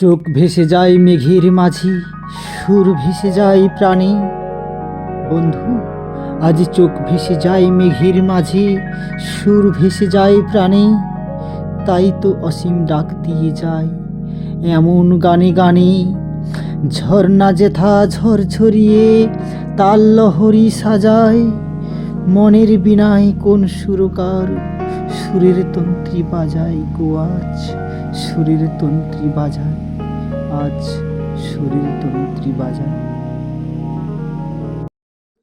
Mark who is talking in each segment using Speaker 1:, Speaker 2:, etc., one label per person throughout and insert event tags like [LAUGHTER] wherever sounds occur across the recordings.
Speaker 1: চোখ ভেসে যায় মেঘের মাঝি, সুর ভেসে যায় প্রাণী। বন্ধু, আজ চোখ ভেসে যায় মেঘের মাঝি, সুর ভেসে যায় প্রাণী। তাই তো অসীম ডাক দিয়ে যায় এমন গানে গানে। ঝর্ণা যেথা ঝড় ঝরিয়ে তাল লহরি সাজায়, মনের বিনায় কোন সুরকার সুরের তন্ত্রী বাজায় গো সুরের তন্ত্রী বাজায় আজ সুরের তন্ত্রী বাজায়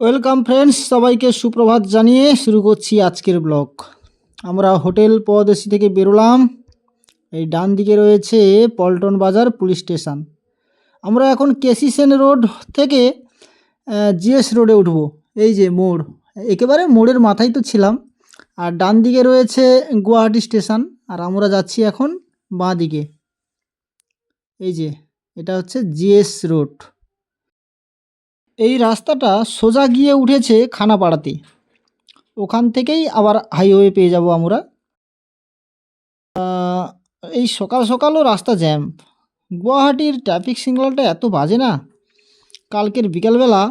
Speaker 1: ওয়েলকাম ফ্রেন্ডস, সবাইকে সুপ্রভাত জানিয়ে শুরু করছি আজকের ব্লগ। আমরা হোটেল পদশী থেকে বেরোলাম। এই ডান দিকে রয়েছে পল্টন বাজার পুলিশ স্টেশন। আমরা এখন কেসি সেন রোড থেকে জিএস রোডে উঠব। এই যে মোড়, একেবারে মোড়ের মাথায় তো ছিলাম। আর ডান দিকে রয়েছে গুয়াহাটি স্টেশন। আর আমরা যাচ্ছি এখন বাঁ দিকে এই যে, এটা হচ্ছে জিএস রোড। এই রাস্তাটা সোজা গিয়ে উঠেছে খানাপাড়াতে। ওখান থেকেই আবার হাইওয়ে পেয়ে যাব আমরা। এই সকাল সকালও রাস্তা জ্যাম। গুয়াহাটির ট্রাফিক সিগন্যালটা এত বাজে না? কালকের বিকালবেলা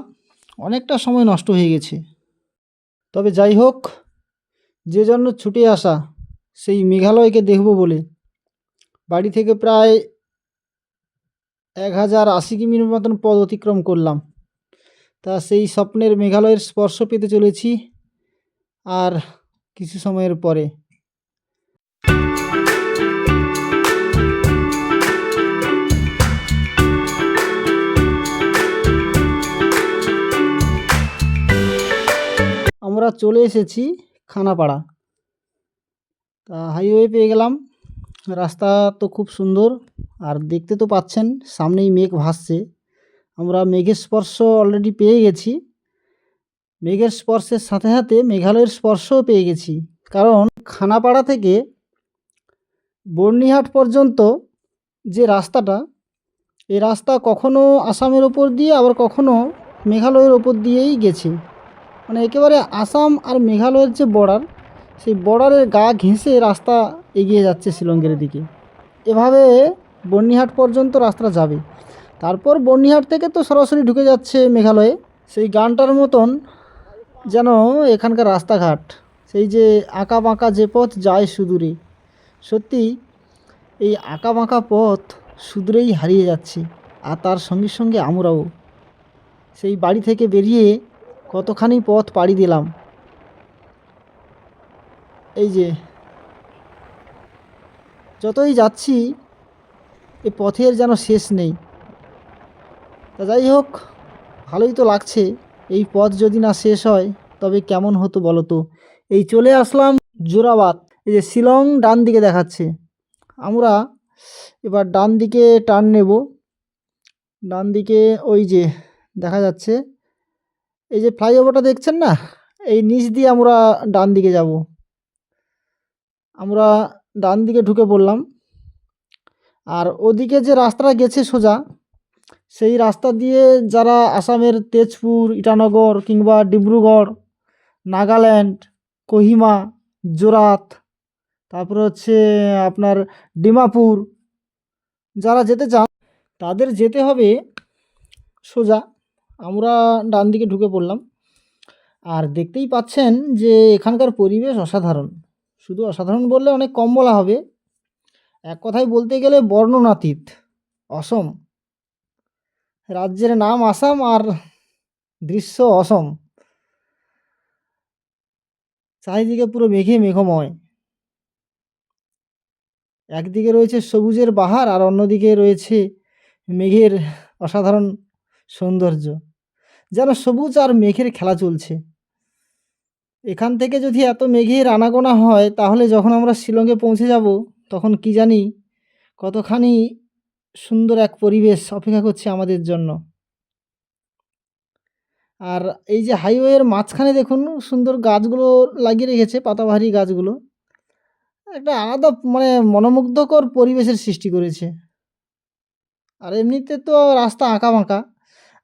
Speaker 1: অনেকটা সময় নষ্ট হয়ে গেছে। তবে যাই হোক, যে জন্য ছুটে আসা, সেই মেঘালয়কে দেখব বলে। বাড়ি থেকে প্রায় এক হাজার আশি কিমির মতন পথ অতিক্রম করলাম। তা সেই স্বপ্নের মেঘালয়ের স্পর্শ পেতে চলেছি আর কিছু সময়ের পরে। আমরা চলে এসেছি খানাপাড়া। তা হাইওয়ে পেয়ে গেলাম। রাস্তা তো খুব সুন্দর, আর দেখতে তো পাচ্ছেন, সামনেই মেঘ ভাসছে। আমরা মেঘের স্পর্শ অলরেডি পেয়ে গেছি। মেঘের স্পর্শের সাথে সাথে মেঘালয়ের স্পর্শও পেয়ে গেছি। কারণ খানাপাড়া থেকে বর্নিহাট পর্যন্ত যে রাস্তাটা, এই রাস্তা কখনো আসামের ওপর দিয়ে, আবার কখনো মেঘালয়ের ওপর দিয়েই গেছে। মানে একেবারে আসাম আর মেঘালয়ের যে বর্ডার সেই বর্ডারের গা ঘেঁষে রাস্তা এগিয়ে যাচ্ছে শিলংয়ের দিকে। এভাবে বর্নিহাট পর্যন্ত রাস্তাটা যাবে। তারপর বর্নিহাট থেকে তো সরাসরি ঢুকে যাচ্ছে মেঘালয়ে। সেই গানটার মতন যেন এখানকার রাস্তাঘাট, সেই যে আঁকা বাঁকা যে পথ যায় সুদূরে। সত্যি, এই আঁকা বাঁকা পথ সুদূরেই হারিয়ে যাচ্ছে, আর তার সঙ্গে সঙ্গে আমরাও। সেই বাড়ি থেকে বেরিয়ে কতখানি পথ পাড়ি দিলাম। এই যে যতই যাচ্ছি, এ পথের যেন শেষ নেই। তা যাই হোক, ভালোই তো লাগছে, এই পথ যদি না শেষ হয়, তবে কেমন হতো বলো তো? এই চলে আসলাম জোরাবাদ, এই যে শিলং ডান দিকে দেখাচ্ছে। আমরা এবার ডান দিকে টার্ন নেব। ডান দিকে ওই যে দেখা যাচ্ছে, এই যে ফ্লাইওভারটা দেখছেন না? এই নিচ দিয়ে আমরা ডান দিকে যাব। আমরা ডান দিকে ঢুকে পড়লাম। আর ওদিকে যে রাস্তাটা গেছে সোজা, সেই রাস্তা দিয়ে যারা আসামের তেজপুর, ইটানগর কিংবা ডিব্রুগড়, নাগাল্যান্ড, কোহিমা, জোরাত, তারপরে হচ্ছে আপনার ডিমাপুর, যারা যেতে চান তাদের যেতে হবে সোজা। আমরা ডান দিকে ঢুকে পড়লাম। আর দেখতেই পাচ্ছেন যে এখানকার পরিবেশ অসাধারণ। শুধু অসাধারণ বললে অনেক কম বলা হবে। এক কথায় বলতে গেলে বর্ণনাতীত, অসম। রাজ্যের নাম আসাম আর দৃশ্য অসম। চারিদিকে পুরো মেঘে মেঘময়। একদিকে রয়েছে সবুজের বাহার আর অন্যদিকে রয়েছে মেঘের অসাধারণ সৌন্দর্য। যেন সবুজ আর মেঘের খেলা চলছে। এখান থেকে যদি এত মেঘের আনাগোনা হয়, তাহলে যখন আমরা শিলংয়ে পৌঁছে যাব, তখন কি জানি কতখানি সুন্দর এক পরিবেশ অপেক্ষা করছে আমাদের জন্য। আর এই যে হাইওয়ের মাঝখানে দেখুন, সুন্দর গাছগুলো লাগিয়ে রেখেছে, পাতাবাহারি গাছগুলো। একটা আলাদা মানে মনোমুগ্ধকর পরিবেশের সৃষ্টি করেছে। আর এমনিতে তো রাস্তা আঁকা বাঁকা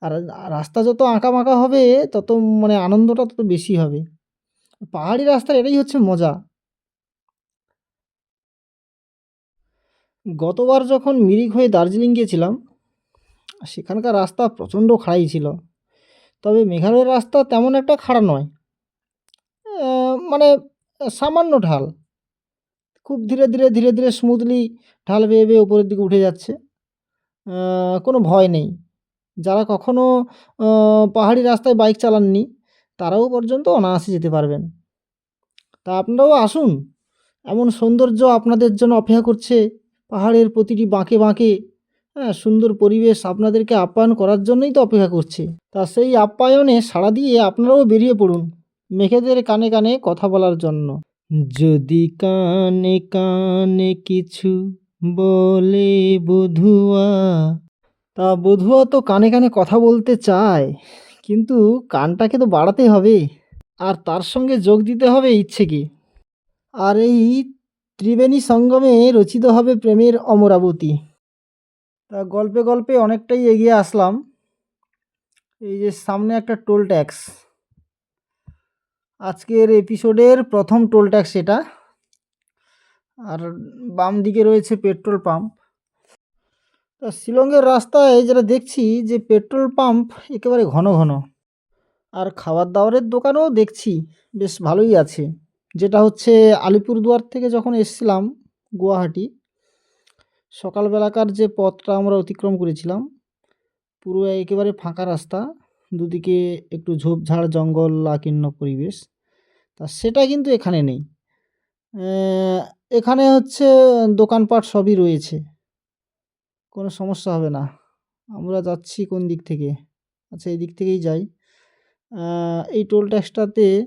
Speaker 1: আর রাস্তা যত আঁকা বাঁকা হবে, তত মানে আনন্দটা তত বেশি হবে। পাহাড়ি রাস্তার এটাই হচ্ছে মজা। গতবার যখন মিরিক হয়ে দার্জিলিং গিয়েছিলাম, সেখানকার রাস্তা প্রচণ্ড খাড়াই ছিল। তবে মেঘালয়ের রাস্তা তেমন একটা খাড়া নয়। মানে সামান্য ঢাল। খুব ধীরে ধীরে ধীরে ধীরে স্মুথলি ঢাল বেয়ে বেয়ে উপরের দিকে উঠে যাচ্ছে। কোনো ভয় নেই। যারা কখনো পাহাড়ি রাস্তায় বাইক চালাননি তারাও পর্যন্ত অনায়াসে যেতে পারবেন। তা আপনারাও আসুন। এমন সৌন্দর্য আপনাদের জন্য অপেক্ষা করছে পাহাড়ের প্রতিটি বাঁকে বাঁকে। হ্যাঁ সুন্দর পরিবেশ আপনাদেরকে আপ্যায়ন করার জন্যই তো অপেক্ষা করছে। তা সেই আপ্যায়নে সাড়া দিয়ে আপনারাও বেরিয়ে পড়ুন মেঘেদের কানে কানে কথা বলার জন্য। যদি কানে কানে কিছু বলে বধুয়া, তা বধুয়া তো কানে কানে কথা বলতে চায়। কিন্তু কানটাকে তো বাড়াতে হবে। আর তার সঙ্গে যোগ দিতে হবে ইচ্ছে কি আর এই ত্রিবেণী সঙ্গমে রচিত হবে প্রেমের অমরাবতী। তা গল্পে গল্পে অনেকটাই এগিয়ে আসলাম। এই যে সামনে একটা টোল ট্যাক্স। আজকের এপিসোডের প্রথম টোল ট্যাক্স এটা। আর বাম দিকে রয়েছে পেট্রোল পাম্প। তা শিলংয়ের রাস্তায় যেটা দেখছি যে পেট্রোল পাম্প একেবারে ঘন ঘন। আর খাবার দাবারের দোকানও দেখছি, বেশ ভালোই আছে। যেটা হচ্ছে আলিপুরদুয়ার থেকে যখন এসছিলাম গুয়াহাটি, সকালবেলাকার যে পথটা আমরা অতিক্রম করেছিলাম, পুরো একেবারে ফাঁকা রাস্তা, দুদিকে একটু ঝোপঝাড় জঙ্গল আকীর্ণ পরিবেশ। তা সেটা কিন্তু এখানে নেই। এখানে হচ্ছে দোকানপাট সবই রয়েছে। কোনো সমস্যা হবে না। আমরা যাচ্ছি কোন দিক থেকে? আচ্ছা এই দিক থেকেই যাই। এই টোল ট্যাক্সটাতে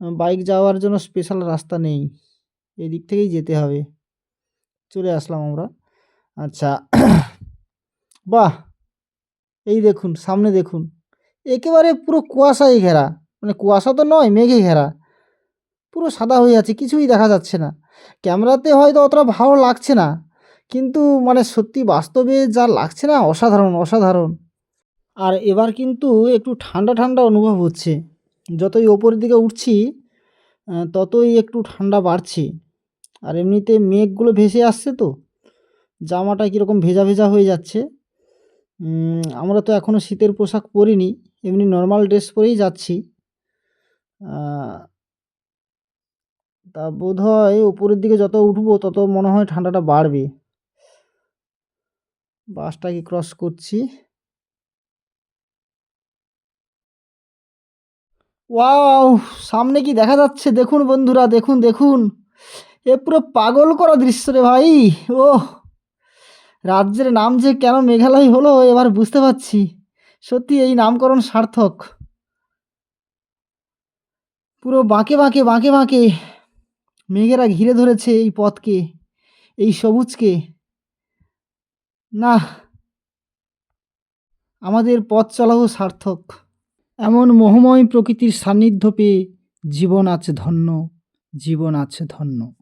Speaker 1: বাইক যাওয়ার জন্য স্পেশাল রাস্তা নেই। এই দিক থেকেই যেতে হবে। চলে আসলাম আমরা। আচ্ছা [COUGHS] বাহ! এই দেখুন, সামনে দেখুন। একেবারে পুরো কুয়াশায় ঘেরা। মানে কুয়াশা তো নয়, মেঘে ঘেরা। পুরো সাদা হয়ে আছে, কিছুই দেখা যাচ্ছে না। ক্যামেরাতে হয়তো অতটা ভালো লাগছে না। কিন্তু মানে সত্যি বাস্তবে যা লাগছে না, অসাধারণ অসাধারণ। আর এবার কিন্তু একটু ঠান্ডা ঠান্ডা অনুভব হচ্ছে। যতই ওপরের দিকে উঠছি ততই একটু ঠান্ডা বাড়ছে। আর এমনিতে মেঘগুলো ভেসে আসছে তো, জামাটা কীরকম ভেজা ভেজা হয়ে যাচ্ছে। আমরা তো এখনও শীতের পোশাক পরিনি, এমনি নর্মাল ড্রেস পরেই যাচ্ছি। তা বোধ হয় উপরের দিকে যত উঠবো, তত মনে হয় ঠান্ডাটা বাড়বে। বাসটাকে ক্রস করছি? ওয়াও সামনে কি দেখা যাচ্ছে? দেখুন বন্ধুরা, দেখুন দেখুন। এ পুরো পাগল করা দৃশ্য রে ভাই। ও রাজ্যের নাম যে কেন মেঘালয় হলো এবার বুঝতে পারছি। সত্যি এই নামকরণ সার্থক। পুরো বাঁকে বাঁকে বাঁকে বাঁকে মেঘেরা ঘিরে ধরেছে এই পথকে, এই সবুজকে। না আমাদের পথ চলাও সার্থক। এমন মোহময় প্রকৃতির সান্নিধ্য পেয়ে জীবন আছে ধন্য, জীবন আছে ধন্য।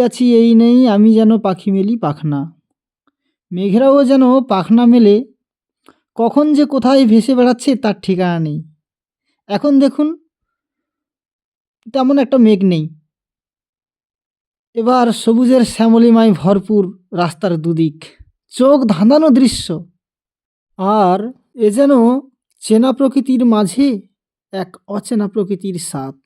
Speaker 1: আছি, এই নেই, আমি যেন পাখি মেলি পাখনা। মেঘেরাও যেন পাখনা মেলে, কখন যে কোথায় ভেসে বেড়াচ্ছে তার ঠিকানা নেই। এখন দেখুন, তেমন একটা মেঘ নেই। এবার সবুজের শ্যামলিমায় ভরপুর রাস্তার দুদিক, চোখ ধাঁধানো দৃশ্য। আর এ যেন চেনা প্রকৃতির মাঝে এক অচেনা প্রকৃতির স্বাদ।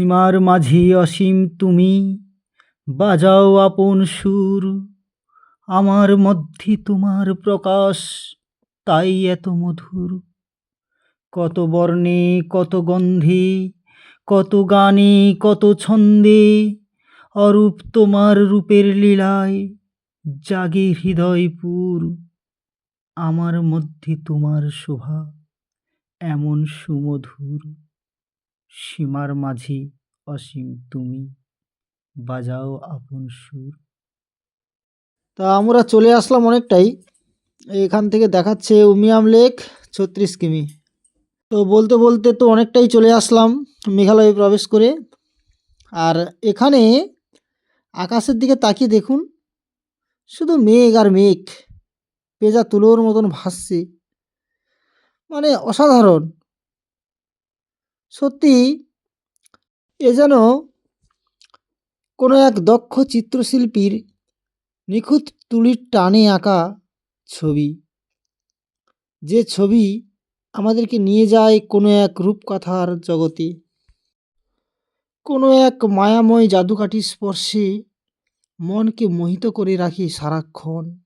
Speaker 1: সীমার মাঝি অসীম তুমি, বাজাও আপন সুর। আমার মধ্যে তোমার প্রকাশ, তাই এত মধুর। কত বর্ণে, কত গন্ধে, কত গানে, কত ছন্দে, অরূপ তোমার রূপের লীলায় জাগে হৃদয়পুর আমার মধ্যে তোমার শোভা এমন সুমধুর। সীমার মাঝি অসীম, তুমি বাজাও আপন সুর। তা আমরা চলে আসলাম অনেকটাই। এখান থেকে দেখাচ্ছে উমিয়াম লেক, ছত্রিশ কিমি। তো বলতে বলতে তো অনেকটাই চলে আসলাম মেঘালয়ে প্রবেশ করে। আর এখানে আকাশের দিকে তাকিয়ে দেখুন, শুধু মেঘ আর মেঘ, পেজা তুলোর মতন ভাসছে। মানে অসাধারণ। সত্যি, এ যেন কোনো এক দক্ষ চিত্রশিল্পীর নিখুঁত তুলির টানে আঁকা ছবি। যে ছবি আমাদেরকে নিয়ে যায় কোনো এক রূপকথার জগতে। কোনো এক মায়াময় জাদুকাঠির স্পর্শে মনকে মোহিত করে রাখি সারাক্ষণ।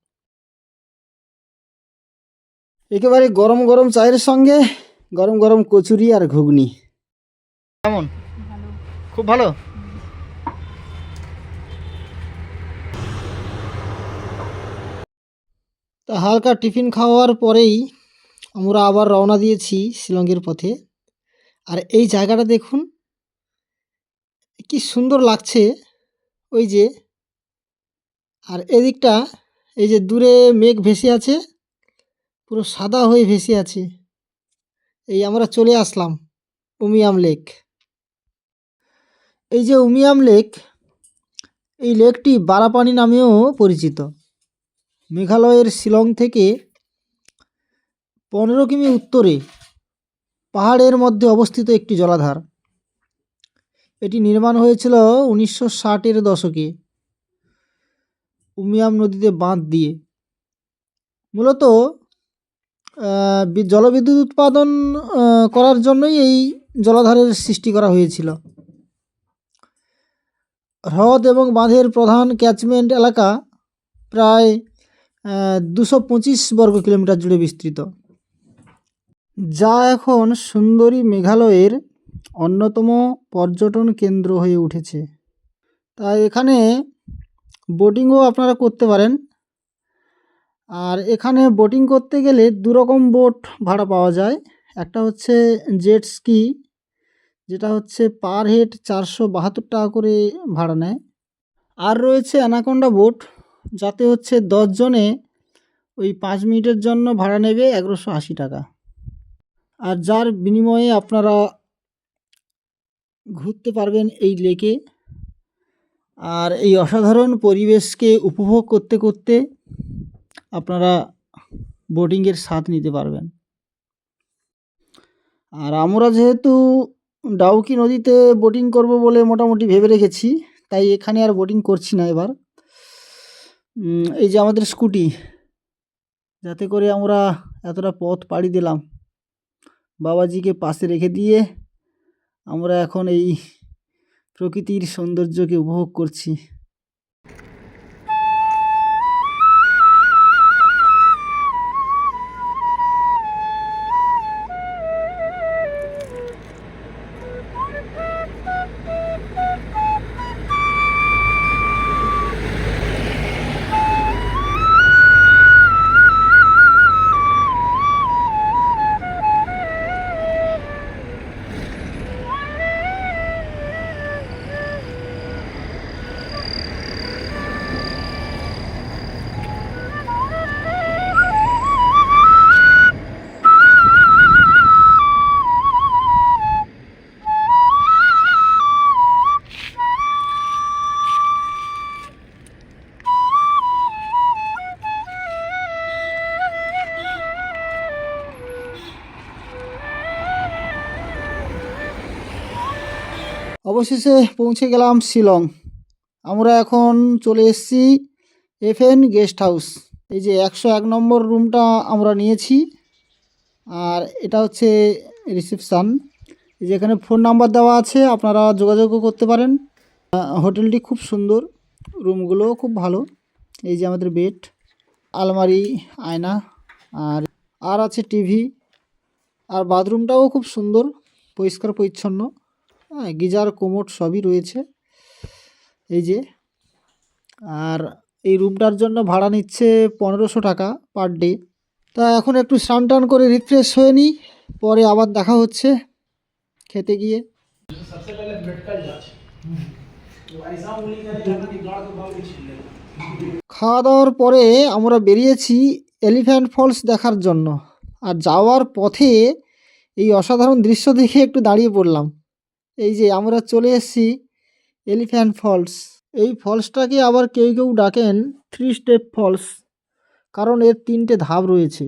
Speaker 1: একেবারে গরম গরম চায়ের সঙ্গে গরম গরম কচুরি আর ঘুগনি। কেমন? খুব ভালো? তা হালকা টিফিন খাওয়ার পরেই আমরা আবার রওনা দিয়েছি শিলংয়ের পথে। আর এই জায়গাটা দেখুন কি সুন্দর লাগছে ওই যে। আর এদিকটা এই যে দূরে মেঘ ভেসে আছে পুরো সাদা হয়ে ভেসে আছে। এই আমরা চলে আসলাম উমিয়াম লেক। এই যে উমিয়াম লেক, এই লেকটি বারাপানি নামেও পরিচিত। মেঘালয়ের শিলং থেকে পনেরো কিমি উত্তরে পাহাড়ের মধ্যে অবস্থিত একটি জলাধার। এটি নির্মাণ হয়েছিল উনিশশো ষাটের দশকে। উমিয়াম নদীতে বাঁধ দিয়ে। মূলত জলবিদ্যুৎ উৎপাদন করার জন্যই এই জলাধারের সৃষ্টি করা হয়েছিল। হ্রদ এবং বাঁধের প্রধান ক্যাচমেন্ট এলাকা প্রায় দুশো পঁচিশ বর্গ কিলোমিটার জুড়ে বিস্তৃত। যা এখন সুন্দরী মেঘালয়ের অন্যতম পর্যটন কেন্দ্র হয়ে উঠেছে। তাই এখানে বোটিংও আপনারা করতে পারেন। আর এখানে বোটিং করতে গেলে দু রকম বোট ভাড়া পাওয়া যায়। একটা হচ্ছে জেট স্কি যেটা হচ্ছে পার হেড চারশো বাহাত্তর টাকা করে ভাড়া নেয়। আর রয়েছে অ্যানাকোন্ডা বোট, যাতে হচ্ছে দশজনে ওই পাঁচ মিনিটের জন্য ভাড়া নেবে এগারোশো আশি টাকা। আর যার বিনিময়ে আপনারা ঘুরতে পারবেন এই লেকে। আর এই অসাধারণ পরিবেশকে উপভোগ করতে করতে আপনারা বোটিংয়ের স্বাদ নিতে পারবেন। আর আমরা যেহেতু ডাউকি নদীতে বোটিং করব বলে মোটামুটি ভেবে রেখেছি, তাই এখানে আর বোটিং করছি না এবার। এই যে আমাদের স্কুটি যাতে করে আমরা এতটা পথ পাড়ি দিলাম। বাবাজিকে পাশে রেখে দিয়ে আমরা এখন এই প্রকৃতির সৌন্দর্যকে উপভোগ করছি। অবশেষে পৌঁছে গেলাম শিলং। আমরা এখন চলে এসেছি এফএন গেস্ট হাউস। এই যে একশো এক নম্বর রুমটা আমরা নিয়েছি। আর এটা হচ্ছে রিসেপশান। এই যে এখানে ফোন নাম্বার দেওয়া আছে, আপনারা যোগাযোগও করতে পারেন। হোটেলটি খুব সুন্দর, রুমগুলোও খুব ভালো। এই যে আমাদের বেড, আলমারি, আয়না, আর আর আছে টিভি। আর বাথরুমটাও খুব সুন্দর, পরিষ্কার পরিচ্ছন্ন। হ্যাঁ গিজার, কোমোট সবই রয়েছে। এই যে, আর এই রুমটার জন্য ভাড়া নিচ্ছে পনেরোশো টাকা পার ডে। তা এখন একটু স্নান টান করে রিফ্রেশ হয়ে নিই, পরে আবার দেখা হচ্ছে খেতে গিয়ে। খাওয়া দাওয়ার পরে আমরা বেরিয়েছি এলিফ্যান্ট ফলস দেখার জন্য। আর যাওয়ার পথে এই অসাধারণ দৃশ্য দেখে একটু দাঁড়িয়ে পড়লাম। এই যে আমরা চলে এসেছি এলিফ্যান্ট ফলস এই ফলসটাকে আবার কেউ কেউ ডাকেন থ্রি স্টেপ ফলস কারণ এর তিনটে ধাপ রয়েছে।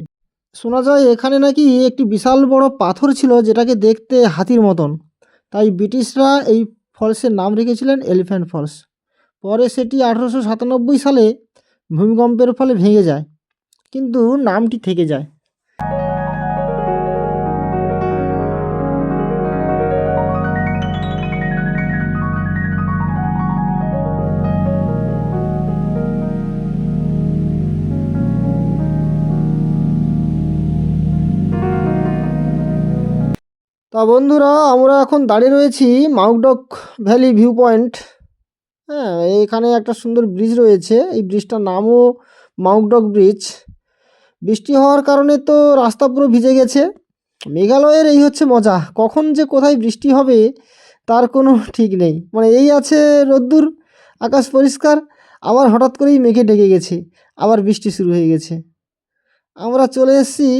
Speaker 1: শোনা যায় এখানে নাকি একটি বিশাল বড় পাথর ছিল যেটাকে দেখতে হাতির মতন। তাই ব্রিটিশরা এই ফলসের নাম রেখেছিলেন এলিফ্যান্ট ফলস পরে সেটি আঠারোশো সাতানব্বই সালে ভূমিকম্পের ফলে ভেঙে যায়, কিন্তু নামটি থেকে যায়। তা বন্ধুরা, আমরা এখন দাঁড়িয়ে রয়েছি মাউকডক ভ্যালি ভিউ পয়েন্ট হ্যাঁ এখানে একটা সুন্দর ব্রিজ রয়েছে। এই ব্রিজটার নামও মাউকডক ব্রিজ। বৃষ্টি হওয়ার কারণে তো রাস্তা পুরো ভিজে গেছে। মেঘালয়ের এই হচ্ছে মজা। কখন যে কোথায় বৃষ্টি হবে, তার কোনো ঠিক নেই। মানে এই আছে রোদ্দুর, আকাশ পরিষ্কার, আবার হঠাৎ করেই মেঘে ঢেকে গেছে। আবার বৃষ্টি শুরু হয়ে গেছে। আমরা চলে এসেছি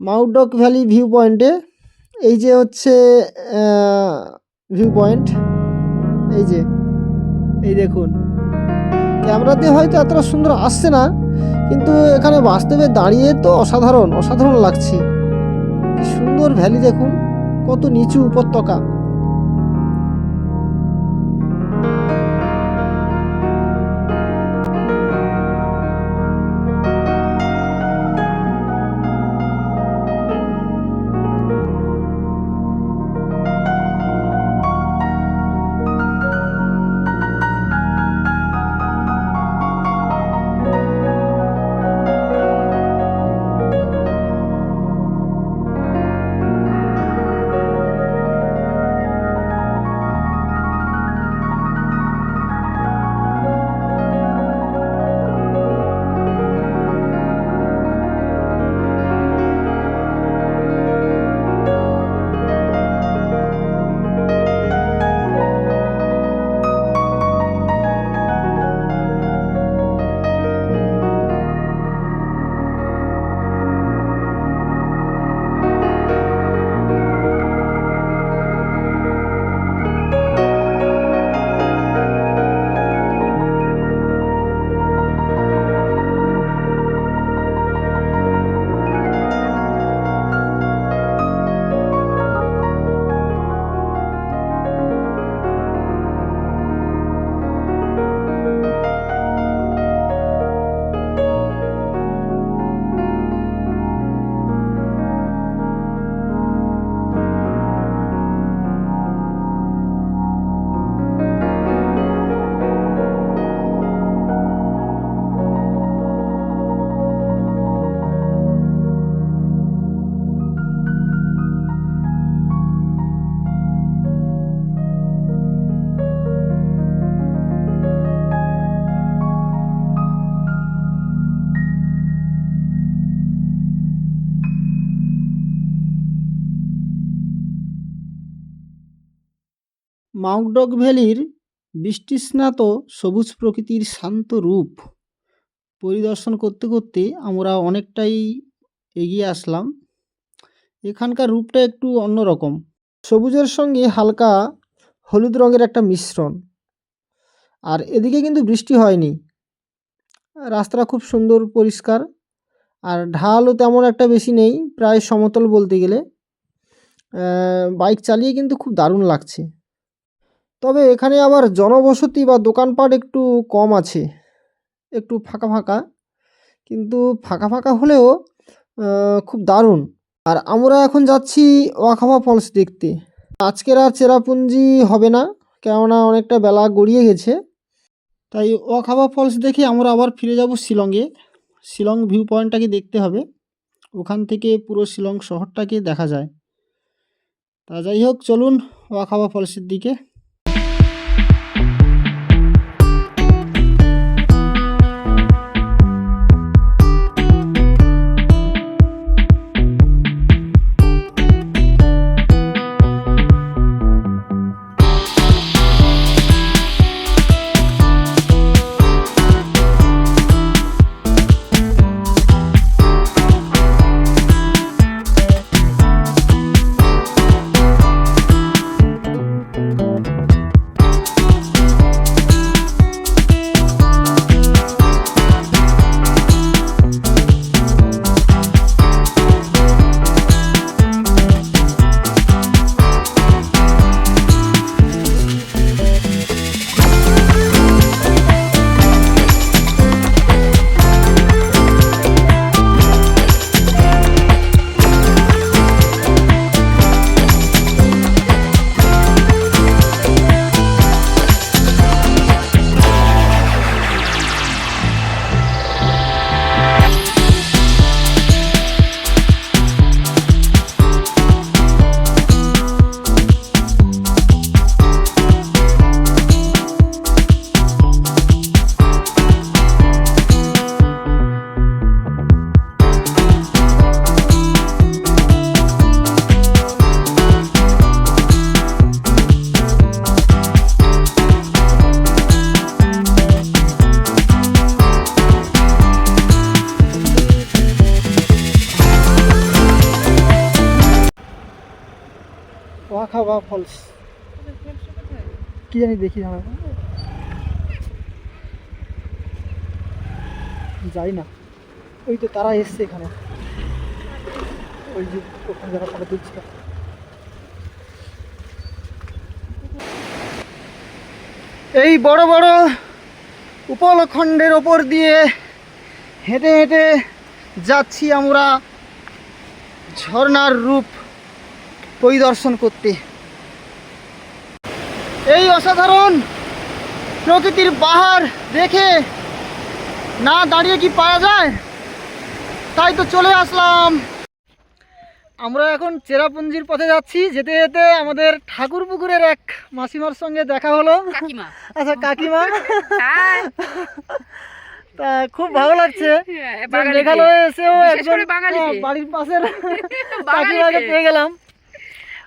Speaker 1: মাউকডক ভ্যালি ভিউ পয়েন্টে এই যে হচ্ছে ভিউ পয়েন্ট এই যে, এই দেখুন। ক্যামেরা দিয়ে হয়তো এতটা সুন্দর আসছে না, কিন্তু এখানে বাস্তবে দাঁড়িয়ে তো অসাধারণ অসাধারণ লাগছে। সুন্দর ভ্যালি দেখুন, কত নিচু উপত্যকা। মাউন্টডগ ভ্যালির বৃষ্টিস্নাত সবুজ প্রকৃতির শান্ত রূপ পরিদর্শন করতে করতে আমরা অনেকটাই এগিয়ে আসলাম। এখানকার রূপটা একটু অন্যরকম। সবুজের সঙ্গে হালকা হলুদ রঙের একটা মিশ্রণ। আর এদিকে কিন্তু বৃষ্টি হয়নি। রাস্তাটা খুব সুন্দর, পরিষ্কার। আর ঢালও তেমন একটা বেশি নেই, প্রায় সমতল বলতে গেলে। বাইক চালিয়ে কিন্তু খুব দারুণ লাগছে। তবে এখানে আবার জনবসতি বা দোকানপাট একটু কম আছে, একটু ফাঁকা ফাঁকা। কিন্তু ফাঁকা ফাঁকা হলেও খুব দারুণ। আর আমরা এখন যাচ্ছি ওয়াখাবা ফলস দেখতে। আজকের আর চেরাপুঞ্জি হবে না, কেননা অনেকটা বেলা গড়িয়ে গেছে। তাই ওয়াখাবা ফলস দেখে আমরা আবার ফিরে যাব শিলংয়ে। শিলং ভিউ পয়েন্টটাকে দেখতে হবে। ওখান থেকে পুরো শিলং শহরটাকে দেখা যায়। তা যাই হোক, চলুন ওয়াখাবা ফলসের দিকে। কি জানি দেখি আমরা যাই না। ওই তো তারা এসছে এখানে। ওই যে ওখানে যারা ফটো তুলছিল এই বড় বড় উপলখণ্ডের ওপর দিয়ে হেঁটে হেঁটে যাচ্ছি আমরা ঝর্ণার রূপ পরিদর্শন করতে। এই অসাধারণ প্রকৃতির বাহার দেখে না দাঁড়িয়ে কি পাওয়া যায়? তাই তো চলে আসলাম। আমরা এখন চেরাপুঞ্জির পথে যাচ্ছি। যেতে যেতে আমাদের ঠাকুর পুকুরের এক মাসিমার সঙ্গে দেখা হলো। আচ্ছা কাকিমা। তা খুব ভালো লাগছে।
Speaker 2: হ্যাঁ।
Speaker 1: মেঘালয়ে এসেও একজন। হ্যাঁ, বাড়ির পাশের কাকিমাকে পেয়ে গেলাম।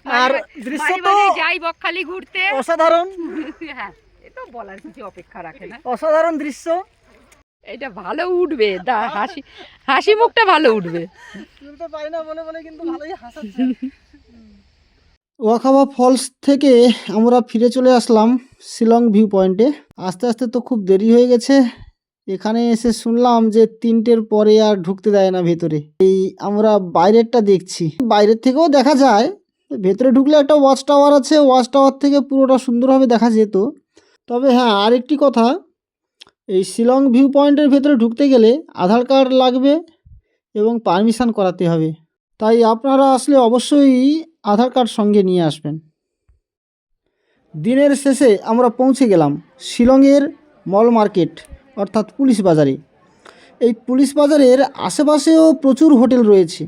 Speaker 1: আর দৃশ্য তো
Speaker 2: যাই বকখালি ঘুরতে।
Speaker 1: অসাধারণ। [LAUGHS]
Speaker 2: হ্যাঁ এ বলার কিছু অপেক্ষা রাখে না।
Speaker 1: অসাধারণ দৃশ্য।
Speaker 2: এটা ভালো উঠবে দা হাসি হাসি মুখটা ভালো উঠবে।
Speaker 1: তুলতে পারি না বলে বলে কিন্তু ভালোই হাসাচ্ছে। [LAUGHS] ওয়াখাবা ফলস থেকে আমরা ফিরে চলে আসলাম শিলং ভিউ পয়েন্টে। আস্তে আস্তে তো খুব দেরি হয়ে গেছে। এখানে এসে শুনলাম যে তিনটের পরে আর ঢুকতে দেয় না ভেতরে। এই আমরা বাইরেরটা দেখছি। বাইরের থেকেও দেখা যায় ভেতরে ঢুকলে একটা ওয়াচ টাওয়ার আছে ওয়াচ টাওয়ার থেকে পুরোটা সুন্দরভাবে দেখা যেত। তবে হ্যাঁ আরেকটি কথা, এই শিলং ভিউ পয়েন্টের ভেতরে ঢুকতে গেলে আধার কার্ড লাগবে এবং পারমিশন করাতে হবে। তাই আপনারা আসলে অবশ্যই আধার কার্ড সঙ্গে নিয়ে আসবেন। দিনের শেষে আমরা পৌঁছে গেলাম শিলংয়ের মল মার্কেট অর্থাৎ পুলিশ বাজারে। এই পুলিশ বাজারের আশেপাশেও প্রচুর হোটেল রয়েছে।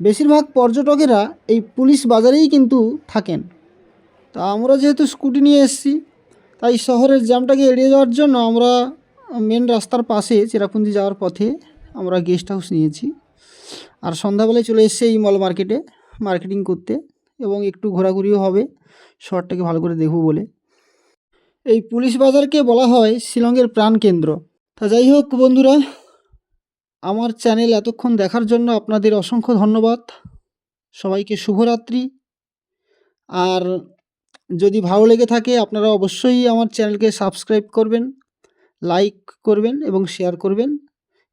Speaker 1: বেশিরভাগ পর্যটকেরা এই পুলিশ বাজারেই কিন্তু থাকেন। তা আমরা যেহেতু স্কুটি নিয়ে এসেছি, তাই শহরের জ্যামটাকে এড়িয়ে যাওয়ার জন্য আমরা মেন রাস্তার পাশে চেরাপুঞ্জি যাওয়ার পথে আমরা গেস্ট হাউস নিয়েছি। আর সন্ধ্যাবেলায় চলে এসেছে এই মল মার্কেটে মার্কেটিং করতে এবং একটু ঘোরাঘুরিও হবে, শহরটাকে ভালো করে দেখব বলে। এই পুলিশ বাজারকে বলা হয় শিলংয়ের প্রাণকেন্দ্র। তা যাই হোক বন্ধুরা আমার চ্যানেল এতক্ষণ দেখার জন্য আপনাদের অসংখ্য ধন্যবাদ। সবাইকে শুভরাত্রি। আর যদি ভালো লেগে থাকে, আপনারা অবশ্যই আমার চ্যানেলকে সাবস্ক্রাইব করবেন, লাইক করবেন এবং শেয়ার করবেন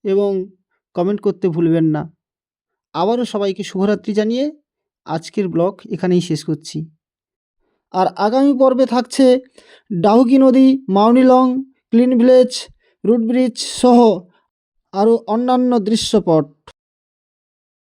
Speaker 1: এবং কমেন্ট করতে ভুলবেন না। আবারও সবাইকে শুভরাত্রি জানিয়ে আজকের ব্লগ এখানেই শেষ করছি। আর আগামী পর্বে থাকছে ডাহুকি নদী Mawlynnong clean village, root bridge সহ আরও অন্যান্য দৃশ্যপট